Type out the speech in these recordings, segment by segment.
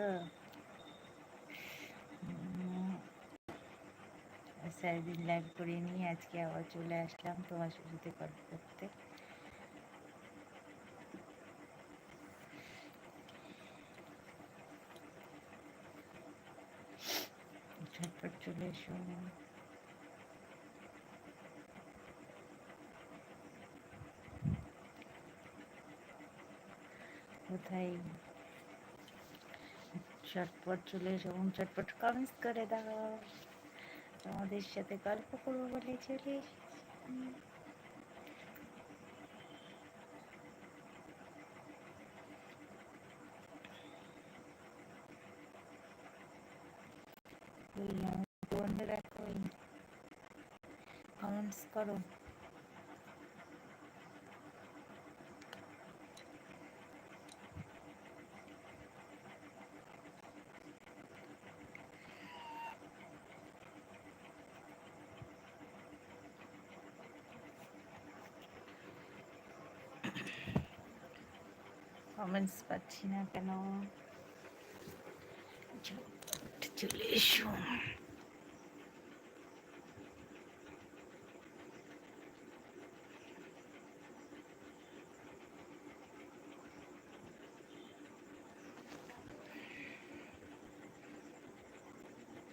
তো। সারাদিন লাইভ করে নিয়ে আজকে আবার চলে আসলাম তোমার সাথে গল্প করতে ঝটপট চলে এসো। কোথায়? চটপট চলে এসো এবং চটপট কমেন্টস করে দাও। তোমাদের সাথে গল্প করব বলে চলে বন্ধুরা কমেন্টস করো। কমেন্টস পাচ্ছি না কেন চলে এসো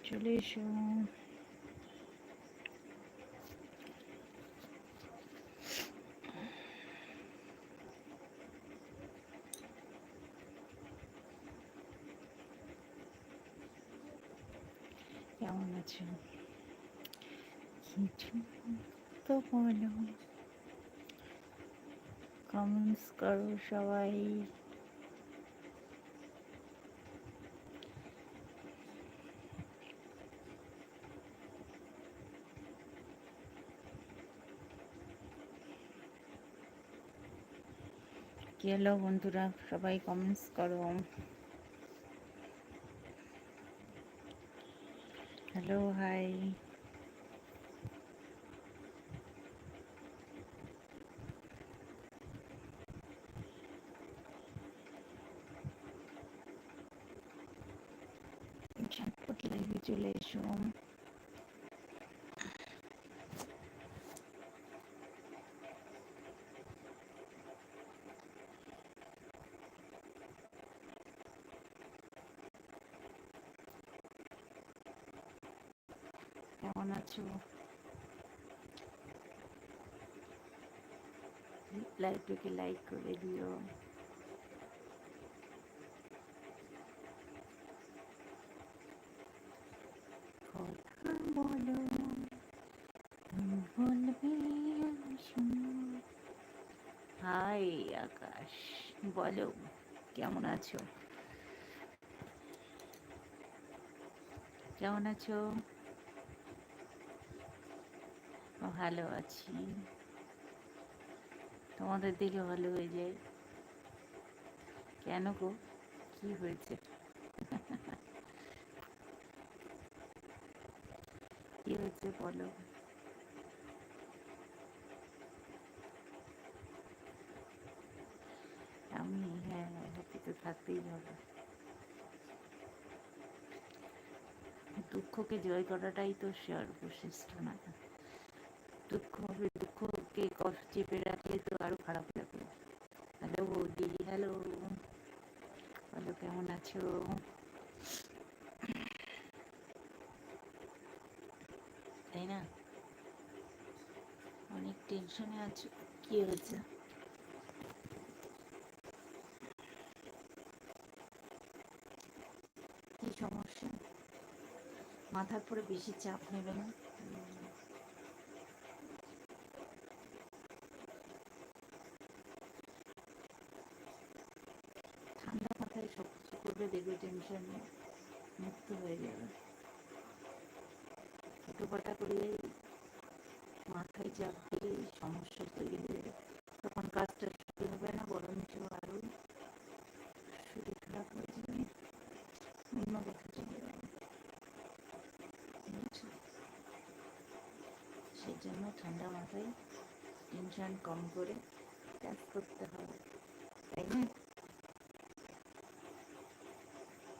চলে এসো কেমন আছো? কিছু তো বলো। কমেন্টস করো সবাই। কি হলো বন্ধুরা? সবাই কমেন্টস করো। হ্যালো হাই ঝটপট লাইভে চলে কেমন আছো? লাইভটাকে লাইক করে দিও। বলো বলবে হাই আকাশ বলো কেমন আছো? কেমন আছো? ভালো আছি। তোমাদের দিকে ভালো হয়ে যায় কেন গো? কি হয়েছে? কি হয়েছে বলো? আমি হ্যাঁ হ্যাপি তো থাকতেই হবে। দুঃখকে জয় করাটাই তো সর্বশ্রেষ্ঠ না দুঃখ হবে দুঃখকে কষ্ট চেপে রাখলে তো আরও খারাপ লাগবে। হ্যালো দিদি হ্যালো বলো, কেমন আছো? তাই না? অনেক টেনশনে আছো, কি হয়েছে? কি সমস্যা? মাথার পরে বেশি চাপ নেবে না ঠান্ডা মাথায় কিছু দেখবে টেনশন মুক্ত হয়ে যাবে। ছোটোপাটা করলেই মাথায় চাপ দিলেই সমস্যা তৈরি হয়ে তখন কাজটা শুরু হবে না বরঞ্চ আরও শরীর খারাপ হয়ে যাবে, অন্য কথা চলে সেই জন্য ঠান্ডা মাথায় টেনশন কম করে কাজ করতে হবে।